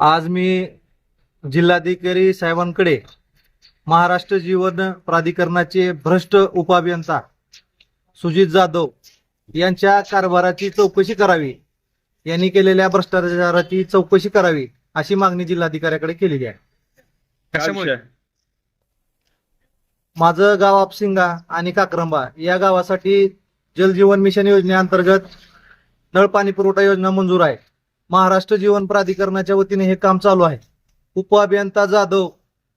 आज मी जिल्हाधिकारी साहेबांकडे महाराष्ट्र जीवन प्राधिकरणाचे भ्रष्ट उपअभियंता सुजित जाधव यांच्या कारभाराची चौकशी करावी यांनी केलेल्या भ्रष्टाचाराची चौकशी करावी अशी मागणी जिल्हाधिकाऱ्याकडे केलेली आहे. माझं गाव आपसिंगा आणि काक्रंबा या गावासाठी जलजीवन मिशन योजनेअंतर्गत नळ पाणी पुरवठा योजना मंजूर आहे. महाराष्ट्र जीवन प्राधिकरणाच्या वतीने हे काम चालू आहे. उपअभियंता जाधव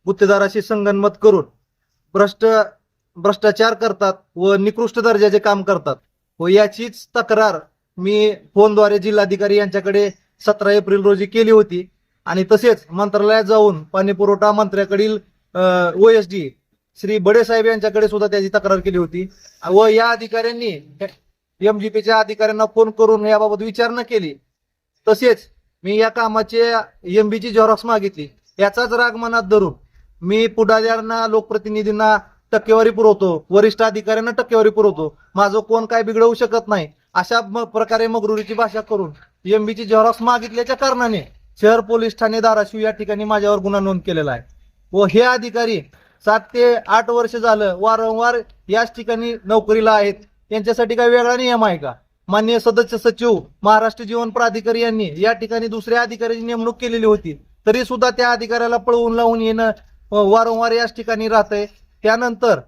गुत्तेदाराशी संगनमत करून भ्रष्ट भ्रष्टाचार करतात व निकृष्ट दर्जाचे काम करतात. व याचीच तक्रार मी फोनद्वारे जिल्हाधिकारी यांच्याकडे सतरा एप्रिल रोजी केली होती. आणि तसेच मंत्रालयात जाऊन पाणी पुरवठा मंत्र्याकडील डी श्री बडे साहेब यांच्याकडे सुद्धा त्याची तक्रार केली होती. व या अधिकाऱ्यांनी एमजीपीच्या अधिकाऱ्यांना फोन करून याबाबत विचारणा केली. तसेच मी या कामाचे एमबीची झेरॉक्स मागितली. याचाच राग मनात धरून मी पुढाऱ्यांना लोकप्रतिनिधींना टक्केवारी पुरवतो. वरिष्ठ अधिकाऱ्यांना टक्केवारी पुरवतो. माझं कोण काय बिघडवू शकत नाही. अशा प्रकारे मगरुरीची भाषा करून एमबीची झेरॉक्स मागितल्याच्या कारणाने शहर पोलीस ठाणे धाराशिव या ठिकाणी माझ्यावर गुन्हा नोंद केलेला आहे. व हे अधिकारी सात ते आठ वर्ष झालं वारंवार याच ठिकाणी नोकरीला आहेत. त्यांच्यासाठी काही वेगळा नियम आहे का? माननीय सदस्य सचिव महाराष्ट्र जीवन प्राधिकारी यांनी या ठिकाणी दुसऱ्या अधिकाऱ्याची नेमणूक केलेली होती. तरी सुद्धा त्या अधिकाऱ्याला पळवून लावून येणं वारंवार याच ठिकाणी राहतंय. त्यानंतर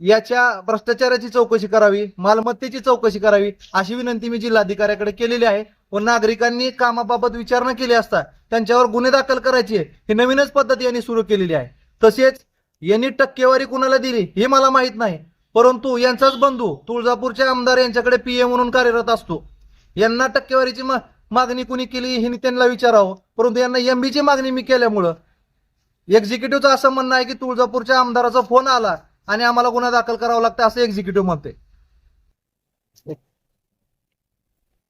याच्या भ्रष्टाचाराची चौकशी करावी मालमत्तेची चौकशी करावी अशी विनंती मी जिल्हाधिकाऱ्याकडे केलेली आहे. व नागरिकांनी कामाबाबत विचारणा केली असता त्यांच्यावर गुन्हे दाखल करायची आहे ही नवीनच पद्धत यांनी सुरू केलेली आहे. तसेच यांनी टक्केवारी कुणाला दिली हे मला माहीत नाही. परंतु यांचाच बंधू तुळजापूरचे आमदार यांच्याकडे पीए म्हणून कार्यरत असतो. यांना टक्केवारीची मागणी कुणी केली हे त्यांना विचारावं. परंतु यांना एमबीची मागणी मी केल्यामुळं एक्झिक्युटिव्हचं असं म्हणणं आहे की तुळजापूरच्या आमदाराचा फोन आला आणि आम्हाला गुन्हा दाखल करावा लागतं असं एक्झिक्युटिव्ह म्हणते